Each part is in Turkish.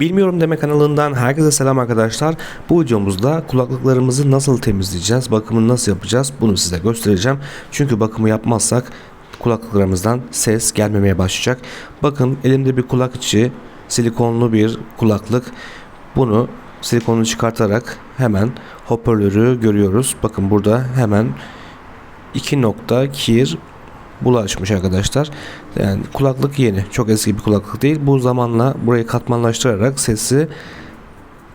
Bilmiyorum deme kanalından herkese selam arkadaşlar. Bu videomuzda kulaklıklarımızı nasıl temizleyeceğiz, bakımını nasıl yapacağız bunu size göstereceğim. Çünkü bakımı yapmazsak kulaklıklarımızdan ses gelmemeye başlayacak. Bakın elimde bir kulak içi silikonlu bir kulaklık. Bunu silikonunu çıkartarak hemen hoparlörü görüyoruz. Bakın burada hemen iki nokta kir bulaşmış arkadaşlar. Yani kulaklık yeni. Çok eski bir kulaklık değil. Bu zamanla burayı katmanlaştırarak sesi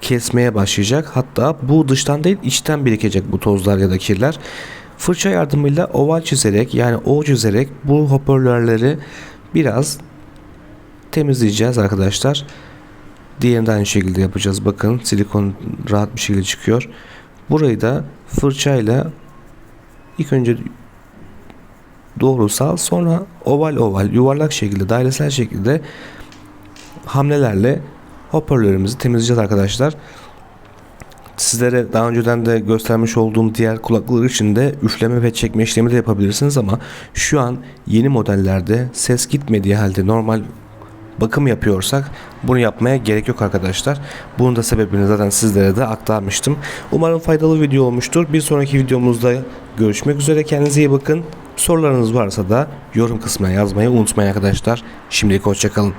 kesmeye başlayacak. Hatta bu dıştan değil içten birikecek bu tozlar ya da kirler. Fırça yardımıyla oval çizerek yani O çizerek bu hoparlörleri biraz temizleyeceğiz arkadaşlar. Diğerini de aynı şekilde yapacağız. Bakın silikon rahat bir şekilde çıkıyor. Burayı da fırçayla ilk önce doğrusal sonra oval oval yuvarlak şekilde dairesel şekilde hamlelerle hoparlörümüzü temizleyeceğiz arkadaşlar. Sizlere daha önceden de göstermiş olduğum diğer kulaklıklar için de üfleme ve çekme işlemi de yapabilirsiniz ama şu an yeni modellerde ses gitmediği halde normal bakım yapıyorsak bunu yapmaya gerek yok arkadaşlar. Bunun da sebebini zaten sizlere de aktarmıştım. Umarım faydalı video olmuştur. Bir sonraki videomuzda görüşmek üzere. Kendinize iyi bakın. Sorularınız varsa da yorum kısmına yazmayı unutmayın arkadaşlar. Şimdilik hoşçakalın.